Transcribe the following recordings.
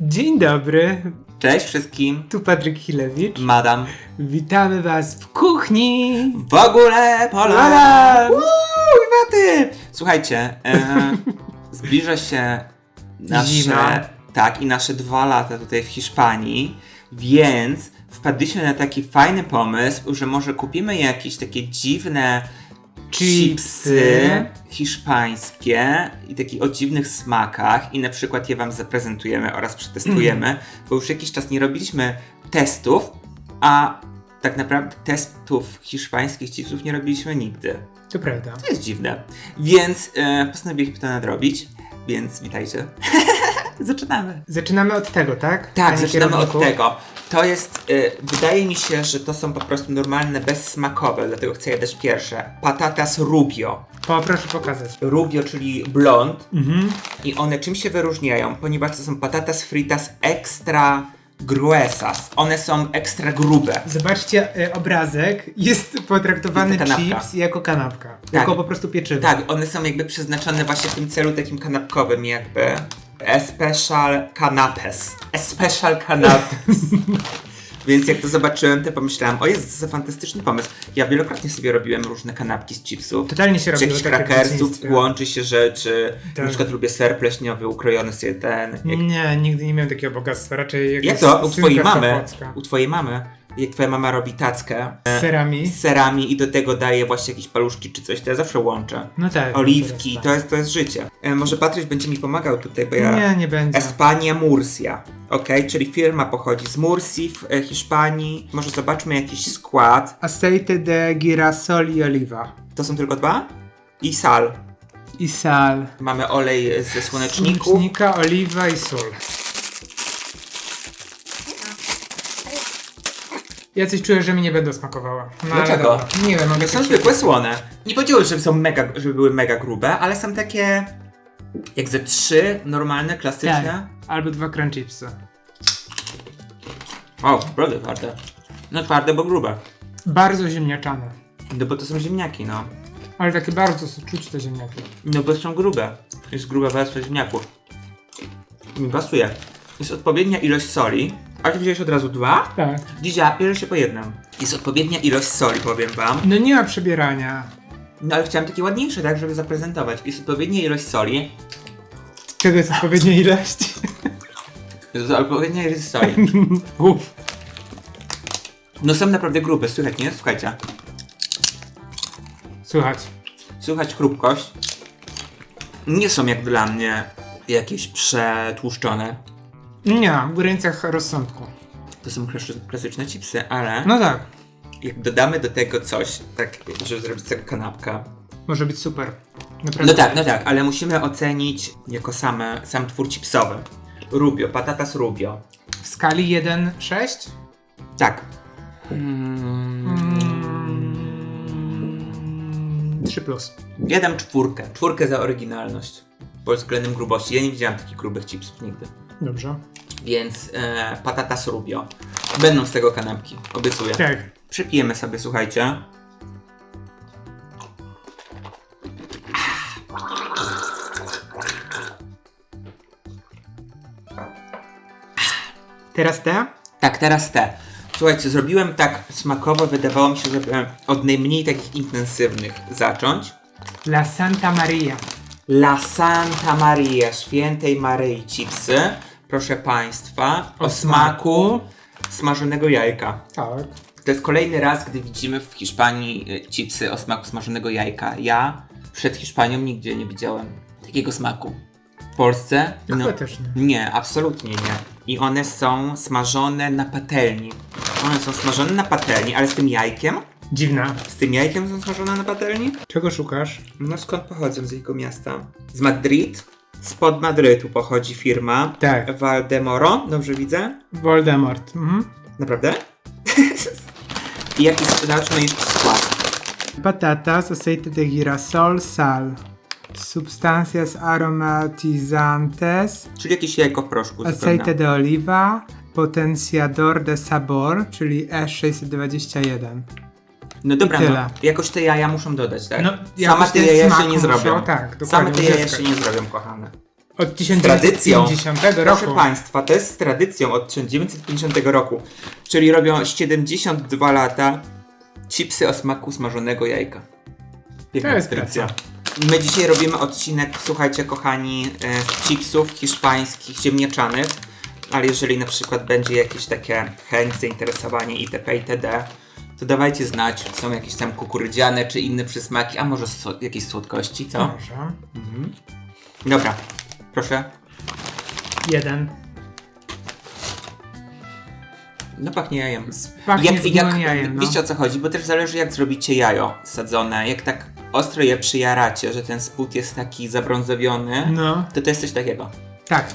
Dzień dobry, Cześć wszystkim, tu Patryk Hilewicz. madam. Witamy Was w kuchni. W ogóle Pola! Uuu, waty! Słuchajcie, e, zbliża się nasze, Zima. tak, i nasze dwa lata tutaj w Hiszpanii, więc wpadliśmy na taki fajny pomysł, że może kupimy jakieś takie dziwne chipsy hiszpańskie i takie o dziwnych smakach i na przykład je wam zaprezentujemy oraz przetestujemy, bo już jakiś czas nie robiliśmy testów, a tak naprawdę testów hiszpańskich chipsów nie robiliśmy nigdy. To prawda. To jest dziwne. Więc e, postanowiliśmy to nadrobić, więc witajcie. Zaczynamy. Zaczynamy od tego, tak? Tak, Panie zaczynamy od kierowniku? tego. To jest, y, wydaje mi się, że to są po prostu normalne, bezsmakowe, dlatego chcę je dać pierwsze. Patatas rubio. Poproszę pokazać. Rubio, czyli blond. Mhm. I one czym się wyróżniają? Ponieważ to są patatas fritas extra gruesas. One są ekstra grube. Zobaczcie y, obrazek. Jest potraktowany Jest to kanapka. chips jako kanapka. Jako po prostu pieczywo. Tak, one są jakby przeznaczone właśnie w tym celu takim kanapkowym jakby. Especial canapes. Especial canapes. Więc jak to zobaczyłem, to pomyślałem, o jest to fantastyczny pomysł. Ja wielokrotnie sobie robiłem różne kanapki z chipsów. Totalnie się robiło jakichś takie w krakersów, łączy się rzeczy. Tak. Na przykład lubię ser pleśniowy, ukrojony sobie ten. Jak, Nie, nigdy nie miałem takiego bogactwa. Raczej jak to? U twojej mamy? U twojej mamy? Jak twoja mama robi tackę Z serami. z serami i do tego daje właśnie jakieś paluszki czy coś, to ja zawsze łączę. No tak. Oliwki, to jest, to jest życie. E, może Patryś będzie mi pomagał tutaj, bo ja... Nie, nie będzie. Espania Murcia, ok? Czyli firma pochodzi z Mursji w e, Hiszpanii. Może zobaczmy jakiś skład. Aceite de girasol i oliwa. To są tylko dwa? I sal. I sal. Mamy olej ze słoneczników. Słonecznika, oliwa i sól. Ja coś czuję, że mi nie będą smakowały. No, ale Dlaczego? dobra. Nie wiem, mogę To są zwykłe słone. Nie powiedziałem, że są mega, żeby były mega grube, ale są takie jak ze trzy normalne, klasyczne. Tak. Albo dwa crunch chipsy. O, naprawdę twarde. No twarde, bo grube. Bardzo ziemniaczane. No bo to są ziemniaki, no. Ale takie bardzo s- czuć te ziemniaki. No bo są grube. Jest gruba warstwa ziemniaków. Mi pasuje. Jest odpowiednia ilość soli. A ty wziąłeś od razu dwa? Tak. Dzizia, bierze się po jednym. Jest odpowiednia ilość soli, powiem wam. No nie ma przebierania. No ale chciałem takie ładniejsze, tak, żeby zaprezentować. Jest odpowiednia ilość soli. Czego jest odpowiednia ilość? Jest odpowiednia ilość soli. Uff. No są naprawdę grube, słychać, nie? Słuchajcie. Słuchać. Słychać chrupkość. Nie są jak dla mnie jakieś przetłuszczone. Nie, w granicach rozsądku. To są klasy- klasyczne chipsy, ale No tak. jak dodamy do tego coś, tak, żeby zrobić tego kanapka. Może być super. Naprawdę. No tak, no tak, ale musimy ocenić jako same, sam twór chipsowy. Rubio, patatas rubio. W skali 1-6? Tak. Mm, 3 plus. Ja dam czwórkę. Czwórkę za oryginalność. Pod względem grubości. Ja nie widziałem takich grubych chipsów nigdy. Dobrze. Więc e, patatas rubio. Będą z tego kanapki, obiecuję. Tak. Przypijemy sobie, słuchajcie. Teraz te? Tak, teraz te. Słuchajcie, zrobiłem tak smakowo, wydawało mi się, żeby od najmniej takich intensywnych zacząć. La Santa Maria. La Santa Maria, świętej Maryi chipsy. Proszę Państwa, o, smaku smażonego jajka. Tak. To jest kolejny raz, gdy widzimy w Hiszpanii y, chipsy o smaku smażonego jajka. Ja przed Hiszpanią nigdzie nie widziałem takiego smaku. W Polsce? No, Chyba też nie. Nie, absolutnie nie. I one są smażone na patelni. One są smażone na patelni, ale z tym jajkiem? Dziwna. Z tym jajkiem są smażone na patelni? Czego szukasz? No skąd pochodzą z jakiego miasta? Z Madryt? Spod Madrytu pochodzi firma. Tak. Valdemoro, dobrze widzę? Voldemort. Mhm. Naprawdę? I jaki zobaczmy jeszcze skład. Patatas, aceite de girasol, sal. Substancias aromatizantes, Czyli jakieś jajko w proszku aceite zupełnie. de oliva, potenciador de sabor, czyli E E621. No dobra, I no, jakoś te jaja muszą dodać, tak? No, Same jakoś te ten jaja smak się nie zrobią. tak, dokładnie, Same te jaja uzyskać. się nie zrobią, kochane. Od tradycją. 1950 Proszę roku. Państwa, to jest z tradycją od 1950 roku, czyli robią 72 lata chipsy o smaku smażonego jajka. Piękna To jest tradycja. My dzisiaj robimy odcinek, słuchajcie kochani, e, z chipsów hiszpańskich ziemniaczanych, ale jeżeli na przykład będzie jakieś takie chęć, zainteresowanie itp. itd., to dawajcie znać, są jakieś tam kukurydziane czy inne przysmaki, a może so- jakieś słodkości, co? Może. Dobra, proszę. Jeden. No pachnie jajem. Pachnie zgniłym jajem, no. Wiecie o co chodzi, bo też zależy jak zrobicie jajo sadzone. Jak tak ostro je przyjaracie, że ten spód jest taki zabrązowiony, No, to to jest coś takiego. tak.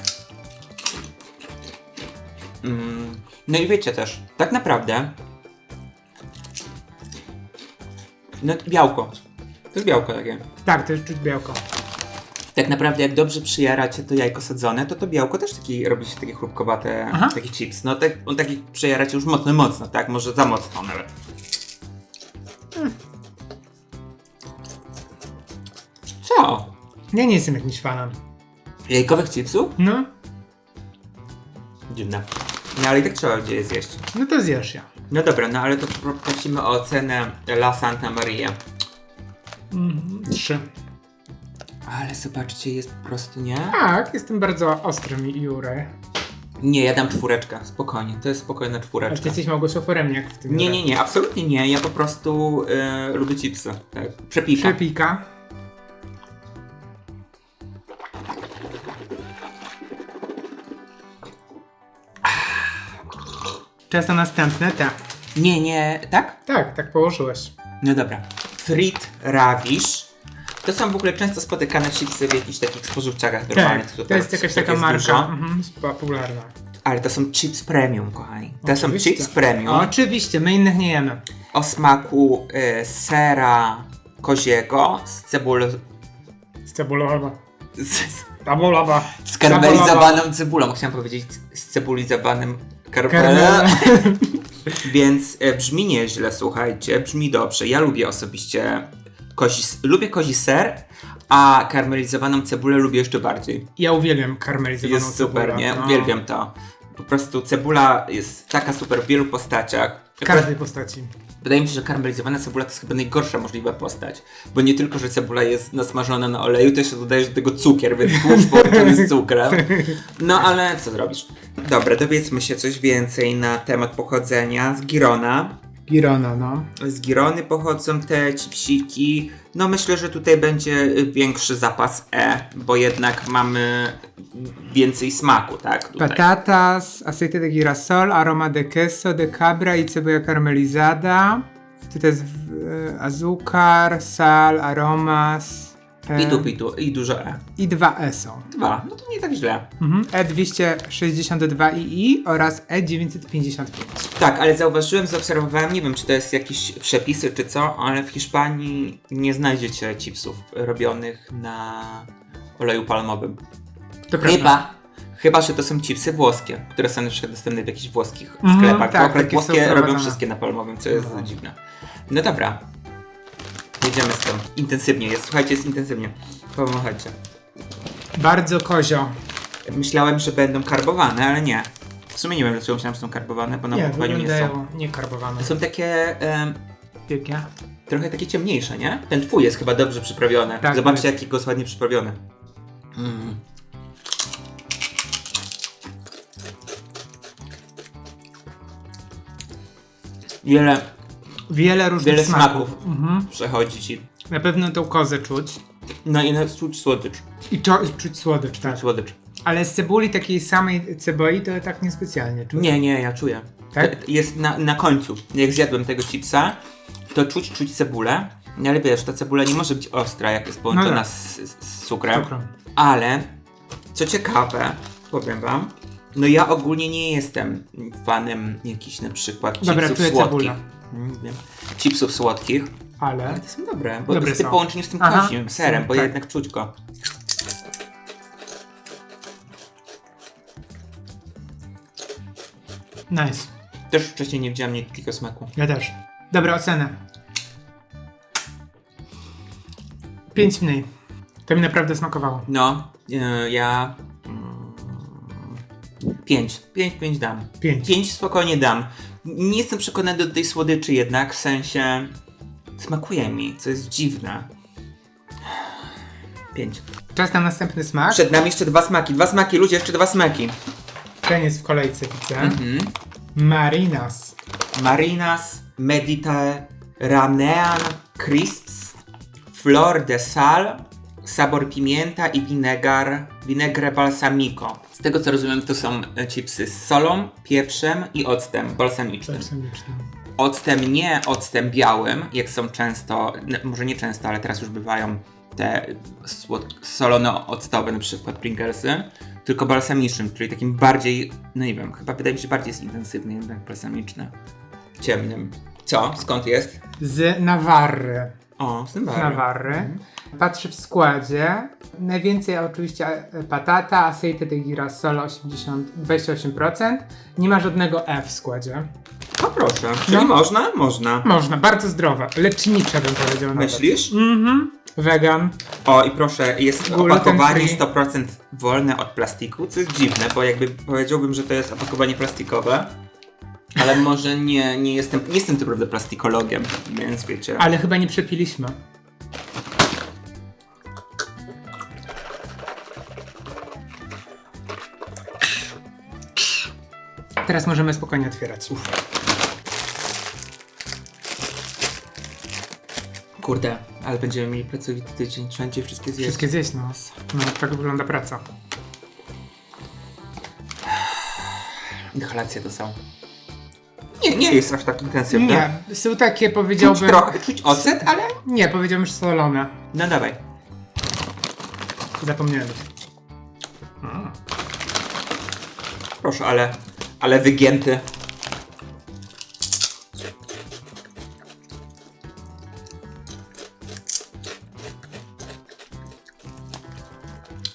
Mm. No i wiecie też, tak naprawdę no białko. To jest białko takie. Tak, to jest czuć białko. Tak naprawdę jak dobrze przyjaracie to jajko sadzone, to to białko też taki robi się takie chrupkowate, Aha. taki chips. No tak, on taki przejaracie już mocno, mocno, tak? Może za mocno nawet. Co? Ja nie jestem jakimś fanem. Jajkowych chipsów? No, Dziwne. No ale i tak trzeba gdzieś zjeść. no to zjesz ja. No dobra, no ale to pro- prosimy o ocenę La Santa Maria. Mhm. Trzy. Ale zobaczcie, jest po prostu nie? Tak, jestem bardzo ostrym Jury. Nie, ja dam czwóreczkę, spokojnie. To jest spokojna Ale ty czwóreczka. jesteś Małgorzatą jak w tym Nie, nie, nie, absolutnie nie. Ja po prostu e, lubię chipsy. Tak. Przepika. Przepika. Czas na następne, tak. Nie, nie, tak? Tak, tak położyłeś. No dobra. Frit Ravish. To są w ogóle często spotykane chipsy w jakichś takich spożywczakach normalnych. Tak, tutaj to jest jakaś tak taka marka dużo. mhm, popularna. Ale to są chips premium, kochani. To są Oczywiście. chips premium Oczywiście, my innych nie jemy. o smaku e, sera koziego z cebulą. Z cebulą chyba. Z, Tabulawa. z karmelizowaną cebulą. Chciałem powiedzieć z cebulizowanym Karmel. Więc e, brzmi nieźle, słuchajcie, brzmi dobrze. Ja lubię osobiście kozi, lubię kozi ser, a karmelizowaną cebulę lubię jeszcze bardziej. Ja uwielbiam karmelizowaną Jest super, cebulę, nie? no. Uwielbiam to. Po prostu cebula jest taka super w wielu postaciach. W każdej postaci. Wydaje mi się, że karmelizowana cebula to jest chyba najgorsza możliwa postać. Bo nie tylko, że cebula jest nasmażona na oleju, to jeszcze dodajesz do tego cukier, więc tłuszcz połączony z cukrem. No ale co zrobisz? Dobra, dowiedzmy się coś więcej na temat pochodzenia z Girona. Girona, no. Z Girony pochodzą te chipsiki. No myślę, że tutaj będzie większy zapas E, bo jednak mamy więcej smaku, tak? Tutaj. Patatas, aceite de girasol, aroma de queso, de cabra i cebula caramelizada. Tutaj jest e, azúcar, sal, aromas. e, Pitu, pitu i dużo E. I dwa E są. Dwa, no to nie tak źle. Mhm. E262II oraz E E955. Tak, ale zauważyłem, zaobserwowałem, nie wiem czy to jest jakieś przepisy czy co, ale w Hiszpanii nie znajdziecie chipsów robionych na oleju palmowym. To prawda. Chyba, chyba, że to są chipsy włoskie, które są na przykład dostępne w jakichś włoskich Mhm, sklepach. tak, bo akurat włoskie robią wszystkie na palmowym, co jest No. dziwne. No dobra. Jedziemy z tym. Intensywnie jest. Słuchajcie, jest intensywnie. Pomachajcie. Bardzo kozio. Myślałem, że będą karbowane, ale nie. W sumie nie wiem, dlaczego myślałem, że są karbowane, bo na nie, opakowaniu nie są. wyglądają niekarbowane. Są takie em, Pięknie. trochę takie ciemniejsze, nie? Ten twój jest chyba dobrze przyprawiony. Tak, Zobaczcie, jest. jaki go jest ładnie przyprawiony. Mm. Wiele Wiele różnych Wiele smaków. smaków. Mhm. przechodzi ci. Na pewno tą kozę czuć. No i nawet czuć słodycz. I to, czuć słodycz, tak. Słodycz. Ale z cebuli takiej samej cebuli to tak niespecjalnie czuć. Nie, nie, ja czuję. Tak? To Jest na, na końcu. Jak zjadłem tego chipsa, to czuć, czuć cebulę. No Ale wiesz, ta cebula nie może być ostra, jak jest połączona No tak. z, z, cukrem. Cukru. Ale, co ciekawe, powiem wam, no ja ogólnie nie jestem fanem jakichś na przykład chipsów Dobra, czuję słodkich. cebulę. Mm, wiem. Chipsów słodkich. Ale Ale to są dobre, bo Dobre jest w tym są. połączeniu z tym Aha, kozim serem, są, bo tak. jednak czuć go. nice. Też wcześniej nie widziałem takiego smaku. Ja też. Dobra, ocena. 5 mniej. To mi naprawdę smakowało. No, Yy, ja... 5. 5, 5 dam. Pięć. 5 spokojnie dam. Nie jestem przekonany do tej słodyczy jednak, w sensie... Smakuje mi, co jest dziwne. 5. Czas na następny smak. Przed nami jeszcze dwa smaki. Dwa smaki, ludzie, jeszcze dwa smaki. Ten jest w kolejce, widzę. Mhm. Marinas. Marinas Mediterranean Crisps, Flor de Sal, sabor pimienta i winegar, vinegre balsamico. Z tego co rozumiem to są e, chipsy z solą, pieprzem i octem balsamicznym. Balsamiczny. Octem nie octem białym, jak są często, może nie często, ale teraz już bywają te solono-octowe, na przykład Pringlesy, tylko balsamicznym, czyli takim bardziej, no nie wiem, chyba wydaje mi się, bardziej jest intensywny jednak balsamiczny. Ciemnym. Co? Skąd jest? Z Nawarry. O, z barwą. Nawarry. Patrzę w składzie. Najwięcej oczywiście e, patata, aceite de girasol 80, 28%. Nie ma żadnego E w składzie. O proszę, czyli No. można? Można. Można, bardzo zdrowe. Lecznicze bym powiedział nawet. Myślisz? Mhm. Wegan. O i proszę, jest Gluten opakowanie free. 100% wolne od plastiku, co jest dziwne, bo jakby powiedziałbym, że to jest opakowanie plastikowe. Ale może nie, nie jestem, nie jestem naprawdę plastikologiem, więc wiecie. Ale chyba nie przepiliśmy. Teraz możemy spokojnie otwierać. Kurde, ale będziemy mieli pracowity tydzień, wszędzie wszystkie zjeść. Wszystkie zjeść, no. no. Tak wygląda praca. Inhalacje to są. Nie, nie jest aż tak intensywne. Nie, są takie Czuć powiedziałbym... trochę, czuć ocet, ale... Nie, powiedziałbym, że solone. No dawaj. Zapomniałem. Proszę, ale... Ale wygięty.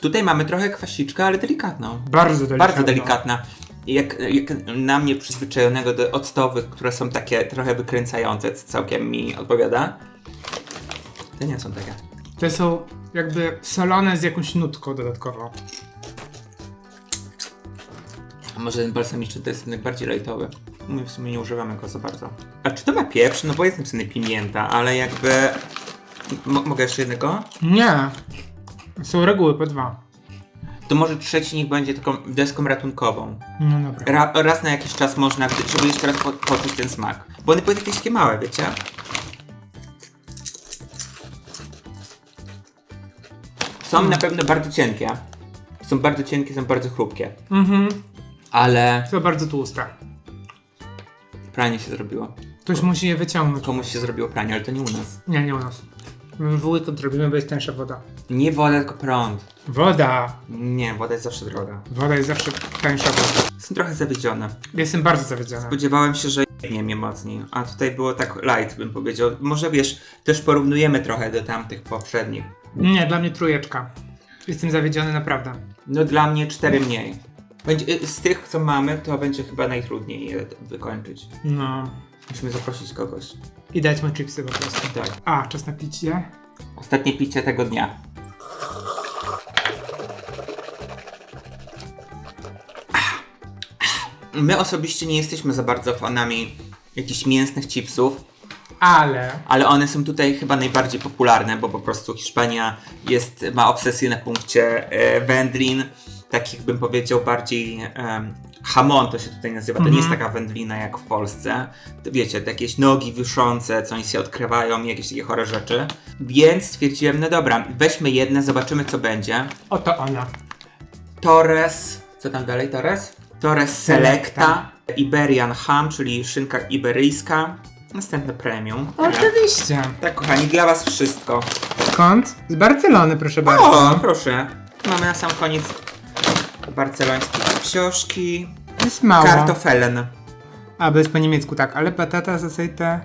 Tutaj mamy trochę kwasiczkę, ale delikatną. Bardzo delikatne. Bardzo delikatna. Jak, jak na mnie przyzwyczajonego do octowych, które są takie trochę wykręcające, co całkiem mi odpowiada. Te nie są takie. Te są jakby solone z jakąś nutką dodatkowo. A może ten balsamiczny to jest jednak bardziej lightowy. My w sumie nie używamy go za bardzo. A czy to ma pieprz? No bo jest napisane pimienta, ale jakby... M- mogę jeszcze jednego? Nie. Są reguły po dwa. To może trzeci niech będzie taką deską ratunkową. No dobra. Ra, raz na jakiś czas można, żeby jeszcze raz po, poczuć ten smak. Bo one były jakieś takie małe, wiecie? Są na pewno bardzo cienkie. Są bardzo cienkie, są bardzo chrupkie. Mhm. Ale To bardzo tłuste. pranie się zrobiło. Ktoś musi je wyciągnąć. Komuś się zrobiło pranie, ale to nie u nas. Nie, nie u nas. W weekend robimy, bo jest tańsza woda. Nie woda, tylko prąd. Woda! Nie, woda jest zawsze droga. Woda jest zawsze tańsza woda. Jestem trochę zawiedziony. Jestem bardzo zawiedziona. Spodziewałem się, że nie mnie mocniej, a tutaj było tak light, bym powiedział. Może wiesz, też porównujemy trochę do tamtych poprzednich. Nie, dla mnie trójeczka. Jestem zawiedziony naprawdę. No dla mnie cztery mniej. Będzie, y, z tych, co mamy, to będzie chyba najtrudniej je wykończyć. No. Musimy zaprosić kogoś. I dać mu chipsy po prostu. Tak. A, czas na picie. Ostatnie picie tego dnia. My osobiście nie jesteśmy za bardzo fanami jakichś mięsnych chipsów, Ale... ale one są tutaj chyba najbardziej popularne, bo po prostu Hiszpania jest, ma obsesję na punkcie e, wędlin, takich bym powiedział bardziej em, hamon to się tutaj nazywa, to nie jest taka wędlina jak w Polsce. Wiecie, jakieś nogi wiszące, co oni się odkrywają, jakieś takie chore rzeczy. Więc stwierdziłem, no dobra, weźmy jedne, zobaczymy co będzie. Oto ona. Torres, co tam dalej Torres? Torres Selecta, Iberian Ham, czyli szynka iberyjska. Następne premium. Oczywiście. Tak, kochani, dla was wszystko. Skąd? Z Barcelony, proszę O, bardzo. proszę. Mamy na sam koniec barcelońskie książki. Jest mało. Kartofelen. A, bo jest po niemiecku, tak. Ale patata z aceite...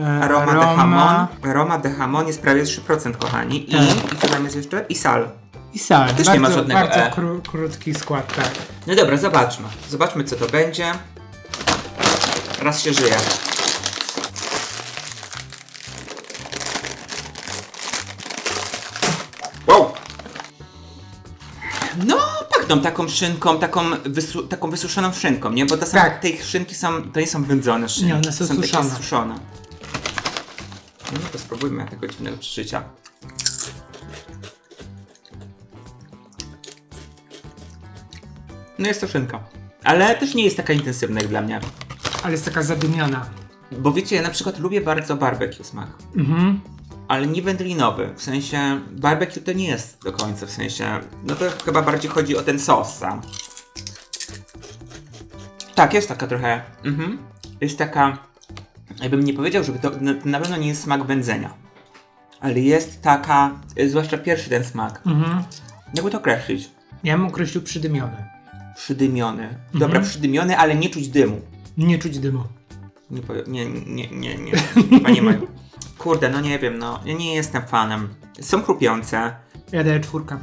E, Aroma, de Hamon. Aroma de Hamon jest prawie 3%, kochani. I, Tak. i co tam jest jeszcze? I sal. I sal. Też bardzo, nie ma żadnego Bardzo E. kró- krótki skład, tak. No dobra, zobaczmy. Zobaczmy, co to będzie. Raz się żyje. Pachną taką szynką, taką, wysu taką wysuszoną szynką, nie? Bo to są, Tak. te ich szynki są, to nie są wędzone szynki. Nie, one są takie suszone. suszone. No to spróbujmy tego dziwnego przeżycia. No jest to szynka. Ale też nie jest taka intensywna jak dla mnie. Ale jest taka zadymiona. Bo wiecie, ja na przykład lubię bardzo barbecue smak. Mhm. Ale nie wędlinowy, w sensie barbecue to nie jest do końca, w sensie, no to chyba bardziej chodzi o ten sos sam. Tak, jest taka trochę, mhm, jest taka, jakbym nie powiedział, żeby to, na, na pewno nie jest smak wędzenia. Ale jest taka, y, zwłaszcza pierwszy ten smak, Mhm. jakby to określić, Ja bym określił przydymiony. przydymiony. Dobra, przydymiony, ale nie czuć dymu. Nie czuć dymu. Nie, nie, nie, nie, nie, chyba nie mają. Kurde, no nie wiem, no, ja nie jestem fanem. Są chrupiące, Ja daję czwórkę.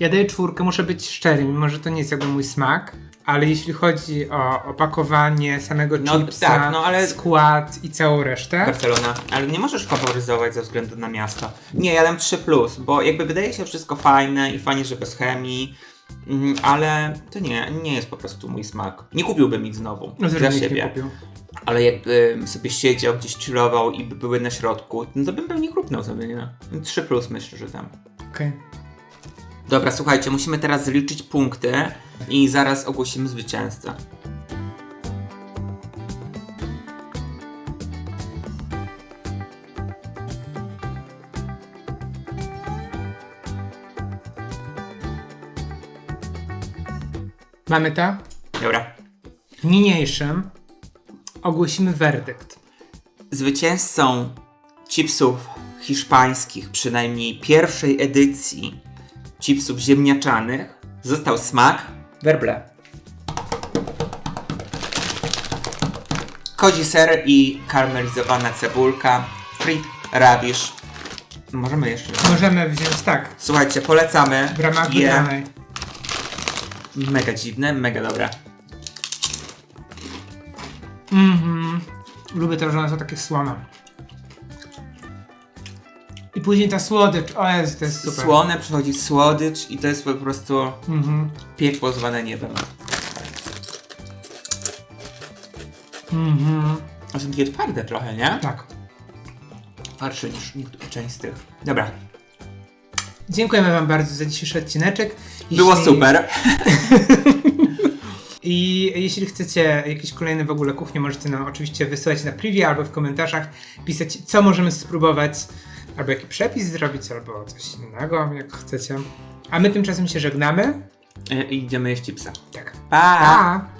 Ja daję czwórkę, muszę być szczery, mimo że to nie jest jakby mój smak, ale jeśli chodzi o opakowanie samego No, chipsa, tak, no, ale- skład i całą resztę, Barcelona, ale nie możesz faworyzować ze względu na miasto. Nie, ja dam 3, plus, bo jakby wydaje się wszystko fajne i fajnie, że bez chemii, mm, ale to nie, nie jest po prostu mój smak. Nie kupiłbym ich znowu no dla nikt nie siebie, kupił. Ale jakbym sobie siedział, gdzieś chillował i by były na środku, no to bym pewnie chrupnął sobie, nie? 3 plus myślę, że tam. Okej. Dobra, słuchajcie, musimy teraz zliczyć punkty i zaraz ogłosimy zwycięzcę. Mamy to? Dobra. Niniejszym ogłosimy werdykt. Zwycięzcą chipsów hiszpańskich, przynajmniej pierwszej edycji chipsów ziemniaczanych, został smak werble. Kodzi ser i karmelizowana cebulka, frit, rabisz. Możemy jeszcze. Możemy wziąć tak, Słuchajcie, polecamy. w ramach je. Mega dziwne, mega dobre. Mhm. Lubię to, że one są takie słone. I później ta słodycz, o jest, to jest super. Słone przychodzi słodycz i to jest po prostu Mhm. piekło zwane niebem. Mhm. A są takie twarde trochę, nie? Tak. Twardsze niż niektóre część z tych. Dobra. Dziękujemy Wam bardzo za dzisiejszy odcineczek. Było Jeśli- super. Jeśli chcecie jakieś kolejne w ogóle kuchnie, możecie nam oczywiście wysyłać na privie albo w komentarzach, pisać co możemy spróbować, albo jaki przepis zrobić, albo coś innego, jak chcecie. A my tymczasem się żegnamy. I idziemy jeść chipsa. Tak. Pa! Pa!